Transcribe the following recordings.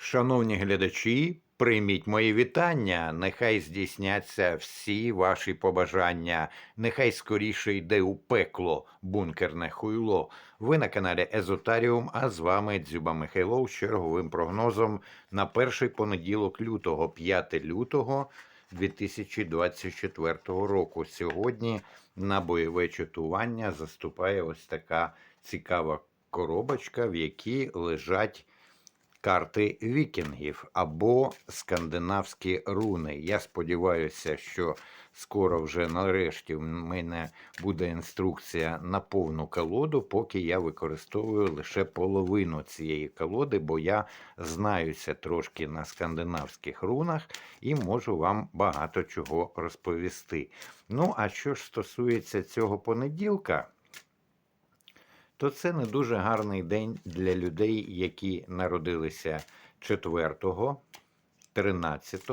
Шановні глядачі, прийміть мої вітання. Нехай здійсняться всі ваші побажання. Нехай скоріше йде у пекло бункерне хуйло. Ви на каналі Езотаріум, а з вами Дзюба Михайлов з черговим прогнозом на перший понеділок лютого, 5 лютого 2024 року. Сьогодні на бойове чатування заступає ось така цікава коробочка, в якій лежать карти вікінгів або скандинавські руни. Я сподіваюся, що скоро вже нарешті в мене буде інструкція на повну колоду, поки я використовую лише половину цієї колоди, бо я знаюся трошки на скандинавських рунах і можу вам багато чого розповісти. Ну, а що ж стосується цього понеділка, то це не дуже гарний день для людей, які народилися 4, 13,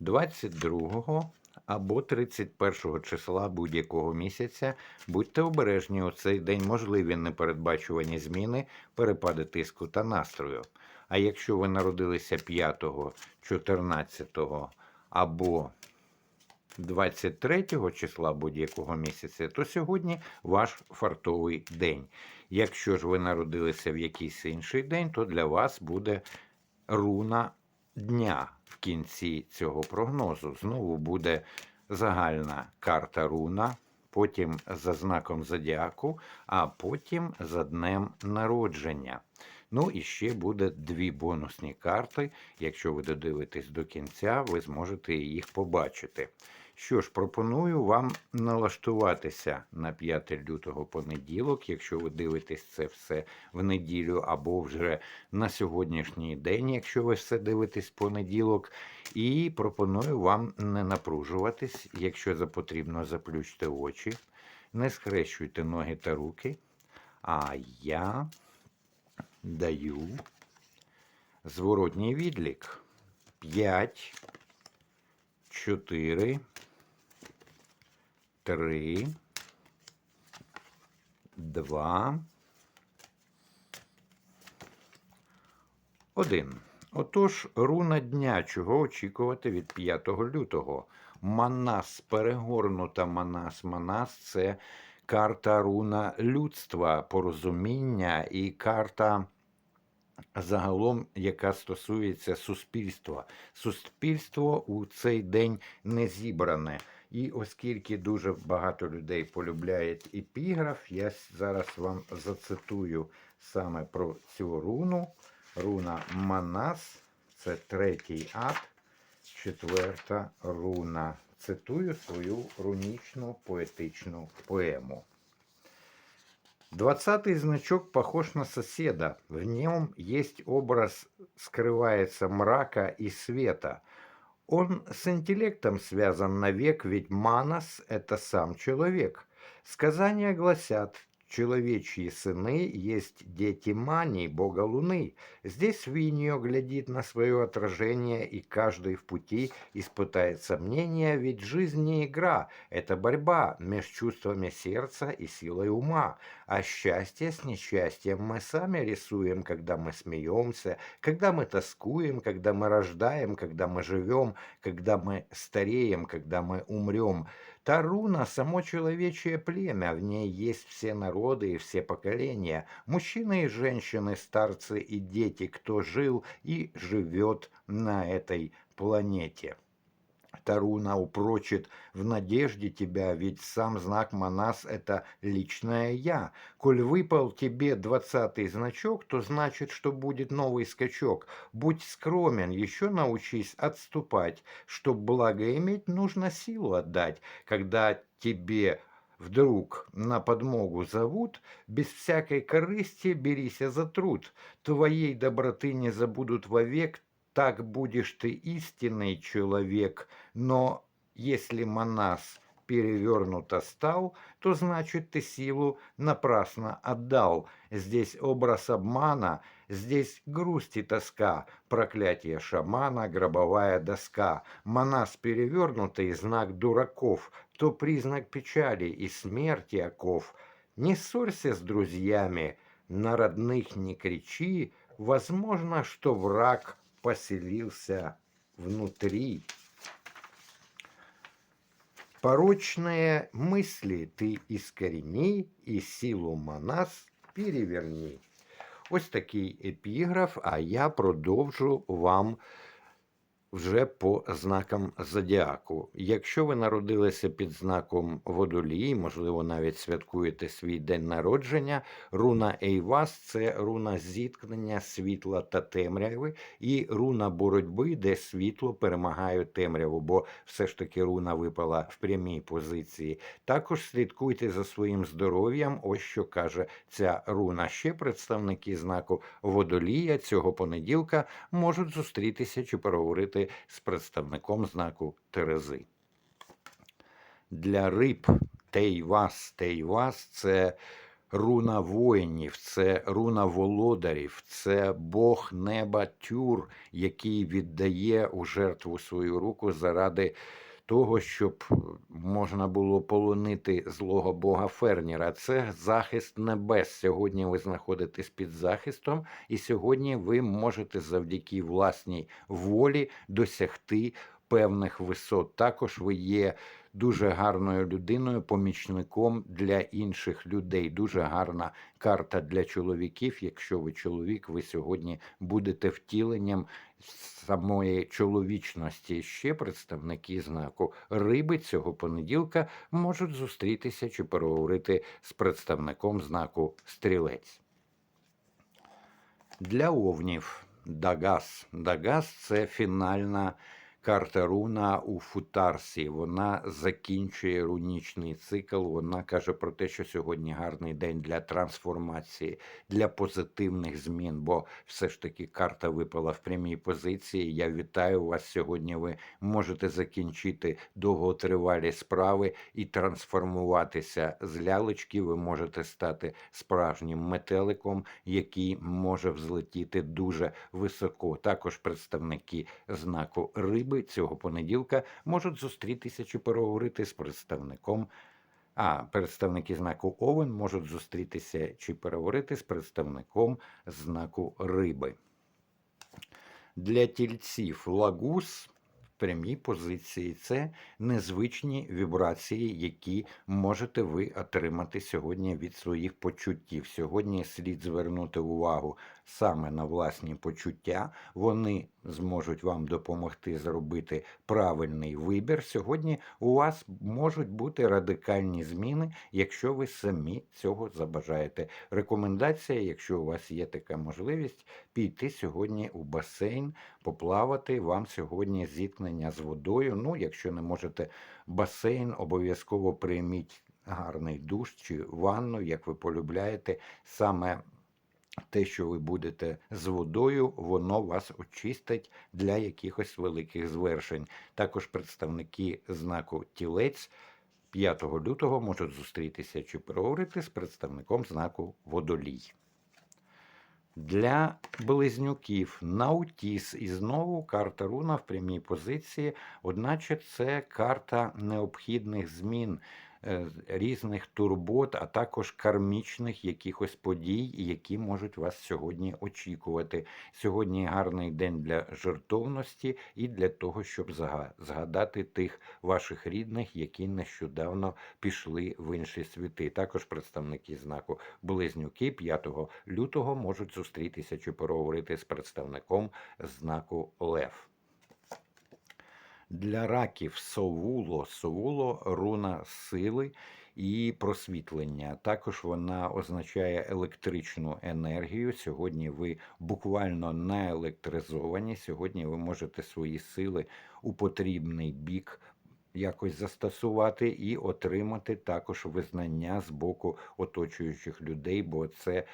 22 або 31 числа будь-якого місяця. Будьте обережні у цей день можливі непередбачувані зміни, перепади тиску та настрою. А якщо ви народилися 5, 14 або 23 числа будь-якого місяця, то сьогодні ваш фартовий день. Якщо ж ви народилися в якийсь інший день, то для вас буде руна дня в кінці цього прогнозу. Знову буде загальна карта руна, потім за знаком зодіаку, а потім за днем народження. Ну і ще буде дві бонусні карти. Якщо ви додивитесь до кінця, ви зможете їх побачити. Що ж, пропоную вам налаштуватися на 5 лютого понеділок, якщо ви дивитесь це все в неділю, або вже на сьогоднішній день, якщо ви все дивитесь в понеділок. І пропоную вам не напружуватись, якщо потрібно, заплющте очі, не схрещуйте ноги та руки. А я даю зворотній відлік. 5, 4, 3, 2, 1. Отож, руна дня, чого очікувати від 5 лютого. Манас, перегорнута Манас. Манас це карта руна людства, порозуміння і карта загалом, яка стосується суспільства. Суспільство у цей день не зібране. І оскільки дуже багато людей полюбляють епіграф, я зараз вам зацитую саме про цю руну. Руна Манас, це третій ад, четверта руна. Цитую свою рунічну поетичну поему. Двадцатый значок похож на соседа. В нем есть образ, скрывается мрака и света. Он с интеллектом связан навек, ведь Манас – это сам человек. Сказания гласят, человечьи сыны есть дети Мани, бога Луны. Здесь Виньо глядит на свое отражение, и каждый в пути испытает сомнения, ведь жизнь не игра, это борьба между чувствами сердца и силой ума. А счастье с несчастьем мы сами рисуем, когда мы смеемся, когда мы тоскуем, когда мы рождаем, когда мы живем, когда мы стареем, когда мы умрем. Таруна – само человечье племя, в ней есть все народы и все поколения, мужчины и женщины, старцы и дети, кто жил и живет на этой планете. Таруна упрочит в надежде тебя, ведь сам знак Манас – это личное «я». Коль выпал тебе двадцатый значок, то значит, что будет новый скачок. Будь скромен, еще научись отступать. Чтоб благо иметь, нужно силу отдать. Когда тебе вдруг на подмогу зовут, без всякой корысти берися за труд. Твоей доброты не забудут вовек, так будешь ты истинный человек, но если Манас перевернуто стал, то значит ты силу напрасно отдал. Здесь образ обмана, здесь грусть и тоска, проклятие шамана, гробовая доска. Манас перевернутый знак дураков, то признак печали и смерти оков. Не ссорься с друзьями, на родных не кричи, Возможно, что враг поселился внутри. Порочные мысли ты искорени и силу Манас переверни. Ось такий епіграф, а я продовжу вам вже по знакам зодіаку. Якщо ви народилися під знаком водолії, можливо, навіть святкуєте свій день народження, руна Ейвас це руна зіткнення світла та темряви, і руна боротьби, де світло перемагає темряву, бо все ж таки руна випала в прямій позиції. Також слідкуйте за своїм здоров'ям, ось що каже ця руна. Ще представники знаку водолія цього понеділка можуть зустрітися чи переговорити з представником знаку Терези. Для риб Тейвас, Тейвас це руна воїнів, це руна володарів, це Бог неба Тюр, який віддає у жертву свою руку заради. Того, щоб можна було полонити злого Бога Ферніра, це захист небес. Сьогодні ви знаходитесь під захистом, і сьогодні ви можете завдяки власній волі досягти певних висот. Також ви є дуже гарною людиною, помічником для інших людей. Дуже гарна карта для чоловіків. Якщо ви чоловік, ви сьогодні будете втіленням самої чоловічності. Ще представники знаку риби цього понеділка можуть зустрітися чи переговорити з представником знаку стрілець. Для овнів Дагас. Дагас це фінальна карта руна у футарсі. Вона закінчує рунічний цикл. Вона каже про те, що сьогодні гарний день для трансформації, для позитивних змін. Бо все ж таки карта випала в прямій позиції. Я вітаю вас сьогодні. Ви можете закінчити довготривалі справи і трансформуватися з лялечки. Ви можете стати справжнім метеликом, який може взлетіти дуже високо. Також представники знаку риби риби цього понеділка можуть зустрітися чи переговорити з представником. А представники знаку Овен можуть зустрітися чи переговорити з представником знаку риби. Для тільців лагус в прямій позиції це незвичні вібрації, які можете ви отримати сьогодні від своїх почуттів. Сьогодні слід звернути увагу саме на власні почуття, вони зможуть вам допомогти зробити правильний вибір. Сьогодні у вас можуть бути радикальні зміни, якщо ви самі цього забажаєте. Рекомендація, якщо у вас є така можливість, піти сьогодні у басейн, поплавати. Вам сьогодні зіткнення з водою. Ну, якщо не можете басейн, обов'язково прийміть гарний душ чи ванну, як ви полюбляєте, саме те, що ви будете з водою, воно вас очистить для якихось великих звершень. Також представники знаку тілець 5 лютого можуть зустрітися чи переговорити з представником знаку водолій. Для близнюків Наутіс і знову карта руна в прямій позиції, одначе це карта необхідних змін. Е, різних турбот, а також кармічних якихось подій, які можуть вас сьогодні очікувати. Сьогодні гарний день для жертовності і для того, щоб згадати тих ваших рідних, які нещодавно пішли в інші світи. Також представники знаку Близнюки 5 лютого можуть зустрітися чи переговорити з представником знаку Лев. Для раків совуло, совуло руна сили і просвітлення. Також вона означає електричну енергію. Сьогодні ви буквально наелектризовані. Сьогодні ви можете свої сили у потрібний бік. Якось застосувати і отримати також визнання з боку оточуючих людей, бо це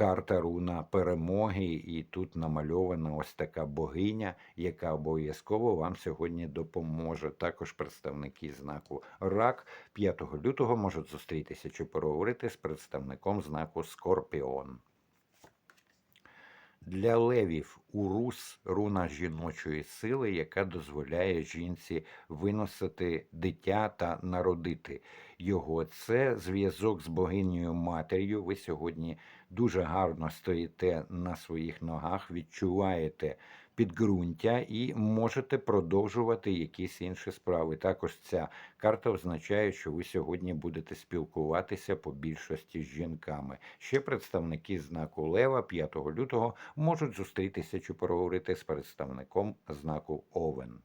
карта руна перемоги, і тут намальована ось така богиня, яка обов'язково вам сьогодні допоможе. Також представники знаку Рак 5 лютого можуть зустрітися чи переговорити з представником знаку Скорпіон. Для левів урус руна жіночої сили, яка дозволяє жінці виносити дитя та народити його. Це зв'язок з богинею матір'ю. Ви сьогодні дуже гарно стоїте на своїх ногах, відчуваєте підґрунтя і можете продовжувати якісь інші справи. Також ця карта означає, що ви сьогодні будете спілкуватися по більшості з жінками. Ще представники знаку Лева 5 лютого можуть зустрітися чи поговорити з представником знаку Овен.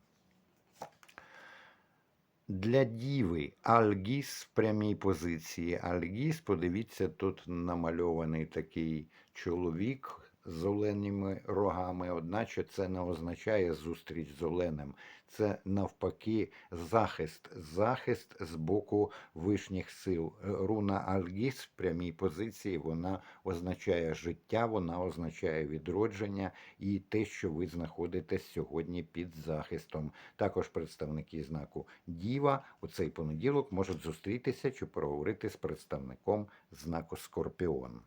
Для діви Альгіс в прямій позиції. Альгіс, подивіться, тут намальований такий чоловік з оленіми рогами, одначе це не означає зустріч з оленем. Це навпаки захист, захист з боку вишніх сил. Руна Альгіс в прямій позиції вона означає життя, вона означає відродження і те, що ви знаходитесь сьогодні під захистом. Також представники знаку Діва у цей понеділок можуть зустрітися чи поговорити з представником знаку Скорпіон.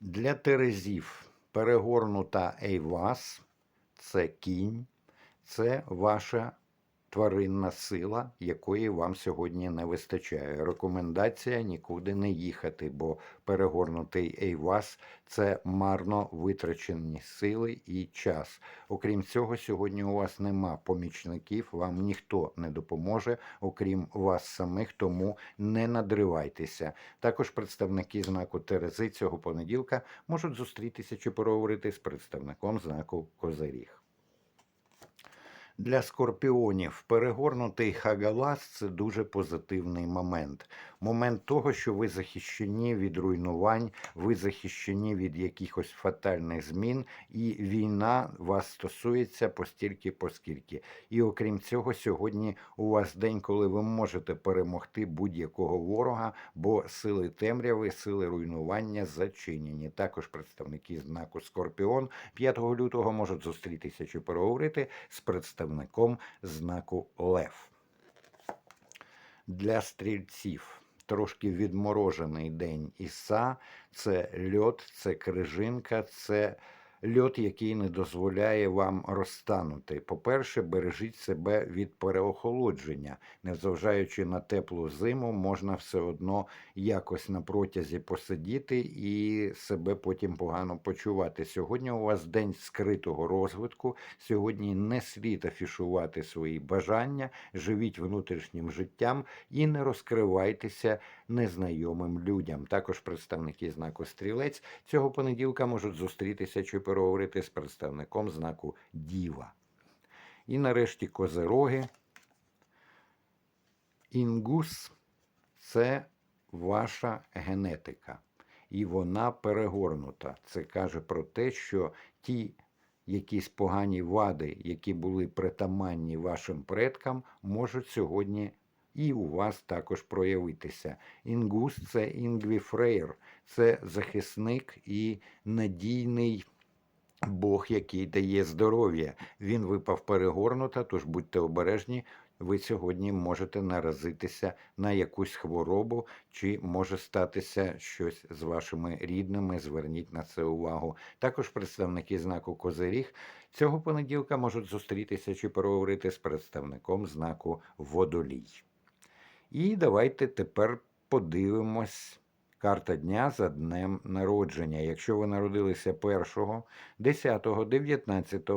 Для терезів перегорнута Ейвас це кінь, це ваша тваринна сила, якої вам сьогодні не вистачає. Рекомендація нікуди не їхати, бо перегорнутий Ейвас це марно витрачені сили і час. Окрім цього, сьогодні у вас нема помічників, вам ніхто не допоможе, окрім вас самих, тому не надривайтеся. Також представники знаку Терези цього понеділка можуть зустрітися чи поговорити з представником знаку Козиріг. Для скорпіонів перегорнутий хагалас це дуже позитивний момент. Момент того, що ви захищені від руйнувань, ви захищені від якихось фатальних змін, і війна вас стосується постільки, поскільки. І окрім цього, сьогодні у вас день, коли ви можете перемогти будь-якого ворога, бо сили темряви, сили руйнування зачинені. Також представники знаку Скорпіон 5 лютого можуть зустрітися чи переговорити з представником знаку Лев. Для стрільців трошки відморожений день Іса, це льот, це крижинка, це льот, який не дозволяє вам розтанути. По-перше, бережіть себе від переохолодження. Незважаючи на теплу зиму, можна все одно якось на протязі посидіти і себе потім погано почувати. Сьогодні у вас день скритого розвитку. Сьогодні не слід афішувати свої бажання, живіть внутрішнім життям і не розкривайтеся незнайомим людям. Також представники знаку стрілець цього понеділка можуть зустрітися чи переговорити з представником знаку Діва. І нарешті козероги. Інгус це ваша генетика. І вона перегорнута. Це каже про те, що ті якісь погані вади, які були притаманні вашим предкам, можуть сьогодні і у вас також проявитися. Інгус це інгвіфрейр, це захисник і надійний. Бог, який дає здоров'я, він випав перегорнута, тож будьте обережні. Ви сьогодні можете наразитися на якусь хворобу, чи може статися щось з вашими рідними. Зверніть на це увагу. Також представники знаку Козиріг цього понеділка можуть зустрітися чи переговорити з представником знаку Водолій. І давайте тепер подивимось карта дня за днем народження. Якщо ви народилися 1, 10, 19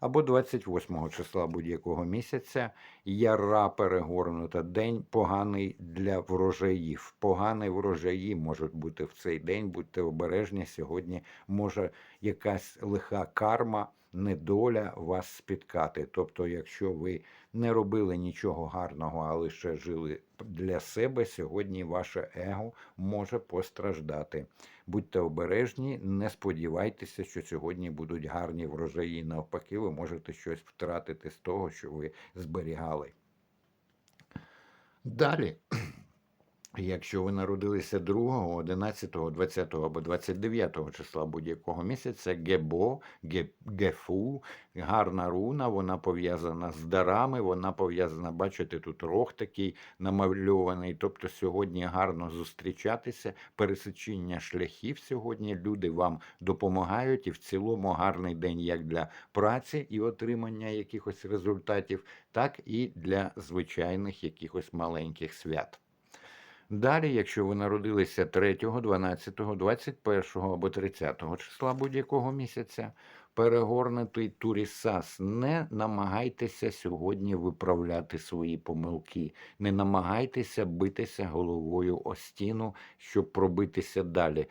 або 28 числа будь-якого місяця, яра перегорнута день поганий для врожаїв. Погані врожаї можуть бути в цей день, будьте обережні. Сьогодні може якась лиха карма недоля вас спіткати. Тобто, якщо ви не робили нічого гарного, а лише жили для себе, сьогодні ваше его може постраждати. Будьте обережні, не сподівайтеся, що сьогодні будуть гарні врожаї. Навпаки, ви можете щось втратити з того, що ви зберігали. Далі. Якщо ви народилися 2, 11, 20 або 29 числа будь-якого місяця, гебо, ге, гефу, гарна руна, вона пов'язана з дарами, вона пов'язана, бачите, тут рог такий намальований. Тобто сьогодні гарно зустрічатися, пересечення шляхів сьогодні. Люди вам допомагають, і в цілому гарний день як для праці і отримання якихось результатів, так і для звичайних якихось маленьких свят. Далі, якщо ви народилися 3, 12, 21 або 30 числа будь-якого місяця, перегорнутий турісас, не намагайтеся сьогодні виправляти свої помилки, не намагайтеся битися головою о стіну, щоб пробитися далі.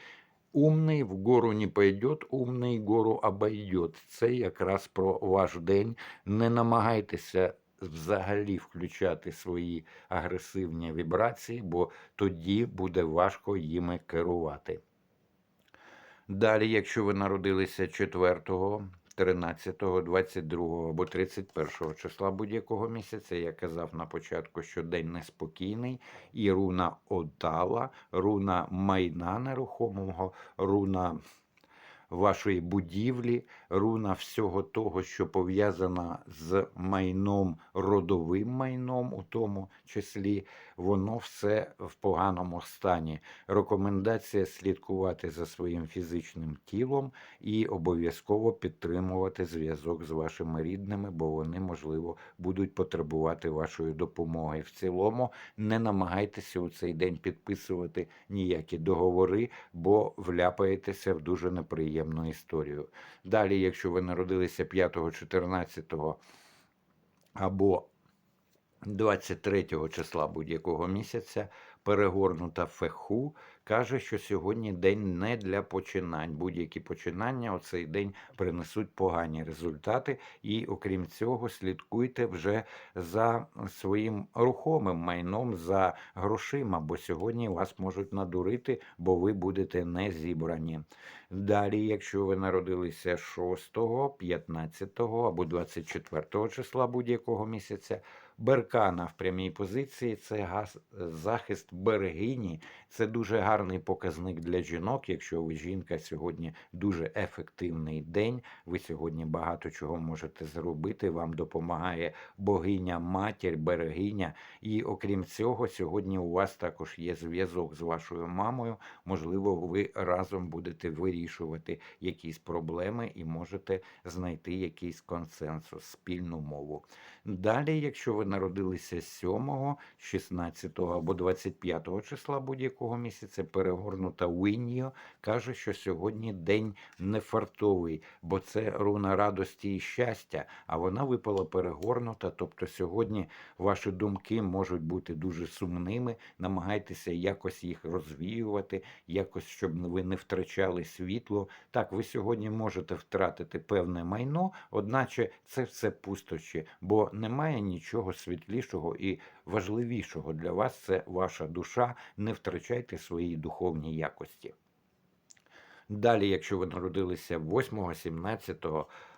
Умний вгору не пойдет, умний гору обойдет. Це якраз про ваш день. Не намагайтеся взагалі включати свої агресивні вібрації, бо тоді буде важко їми керувати. Далі, якщо ви народилися 4, 13, 22 або 31 числа будь-якого місяця, я казав на початку, що день неспокійний, і руна Отала, руна майна нерухомого, руна вашої будівлі, руна всього того, що пов'язана з майном, родовим майном, у тому числі, воно все в поганому стані. Рекомендація слідкувати за своїм фізичним тілом і обов'язково підтримувати зв'язок з вашими рідними, бо вони, можливо, будуть потребувати вашої допомоги. В цілому не намагайтеся у цей день підписувати ніякі договори, бо вляпаєтеся в дуже неприємну історію. Далі, якщо ви народилися 5, 14 або 23 числа будь-якого місяця, перегорнута феху каже, що сьогодні день не для починань. Будь-які починання у цей день принесуть погані результати, і окрім цього, слідкуйте вже за своїм рухомим майном, за грошима, бо сьогодні вас можуть надурити, бо ви будете не зібрані. Далі, якщо ви народилися 6, 15 або 24 числа будь-якого місяця, Беркана в прямій позиції це газ, захист берегині. Це дуже гарний показник для жінок. Якщо ви жінка сьогодні дуже ефективний день. Ви сьогодні багато чого можете зробити. Вам допомагає богиня, матір, берегиня. І окрім цього, сьогодні у вас також є зв'язок з вашою мамою. Можливо, ви разом будете вирішувати якісь проблеми і можете знайти якийсь консенсус, спільну мову. Далі, якщо ви народилися 7, 16 або 25 числа будь-якого місяця, перегорнута Віньо каже, що сьогодні день нефартовий, бо це руна радості і щастя, а вона випала перегорнута. Тобто сьогодні ваші думки можуть бути дуже сумними. Намагайтеся якось їх розвіювати, якось, щоб ви не втрачали світло. Так, ви сьогодні можете втратити певне майно, одначе це все пустощі, бо немає нічого світлішого і важливішого для вас. Це ваша душа. Не втрачайте свої духовні якості. Далі, якщо ви народилися 8, 17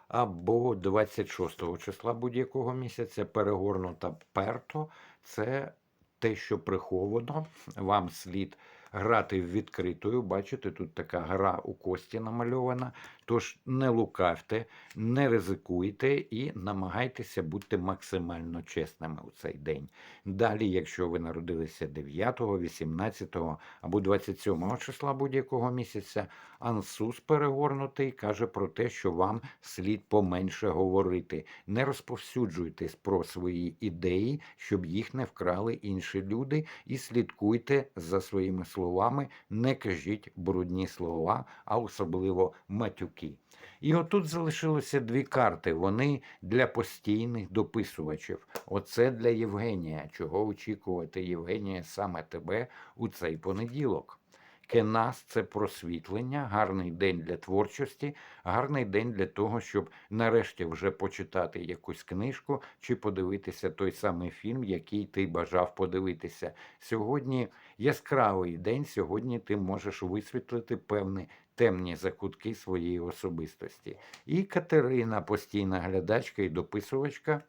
або 26 числа будь-якого місяця, перегорнута перто, це те, що приховано, вам слід грати відкритою. Бачите, тут така гра у кості намальована. Тож не лукавте, не ризикуйте і намагайтеся бути максимально чесними у цей день. Далі, якщо ви народилися 9, 18 або 27 числа будь-якого місяця, Ансус перегорнутий каже про те, що вам слід поменше говорити. Не розповсюджуйтесь про свої ідеї, щоб їх не вкрали інші люди, і слідкуйте за своїми словами, не кажіть брудні слова, а особливо матюки. І отут залишилося дві карти. Вони для постійних дописувачів. Оце для Євгенія. Чого очікувати, Євгенія, саме тебе у цей понеділок. Кенас це просвітлення, гарний день для творчості, гарний день для того, щоб нарешті вже почитати якусь книжку чи подивитися той самий фільм, який ти бажав подивитися. Сьогодні яскравий день. Сьогодні ти можеш висвітлити певні темні закутки своєї особистості. І Катерина, постійна глядачка і дописувачка.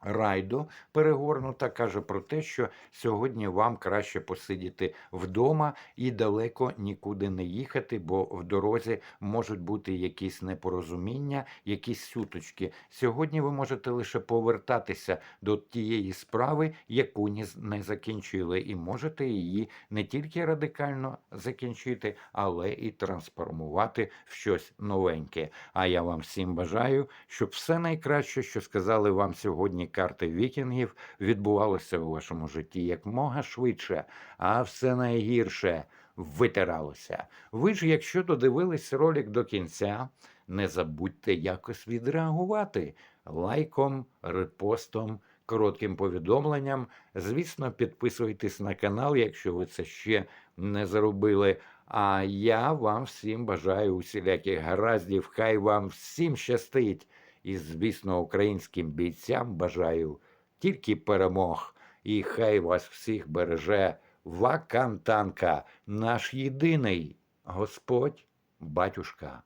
Райдо перегорнута каже про те, що сьогодні вам краще посидіти вдома і далеко нікуди не їхати, бо в дорозі можуть бути якісь непорозуміння, якісь суточки. Сьогодні ви можете лише повертатися до тієї справи, яку не закінчили, і можете її не тільки радикально закінчити, але і трансформувати в щось новеньке. А я вам всім бажаю, щоб все найкраще, що сказали вам сьогодні карти вікінгів відбувалося у вашому житті якмога швидше, а все найгірше витиралося. Ви ж, якщо додивились ролик до кінця, не забудьте якось відреагувати лайком, репостом, коротким повідомленням. Звісно, підписуйтесь на канал, якщо ви це ще не зробили. А я вам всім бажаю усіляких гараздів. Хай вам всім щастить. І, звісно, українським бійцям бажаю тільки перемог. І хай вас всіх береже Вакантанка, наш єдиний Господь, батюшка,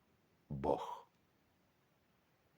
Бог.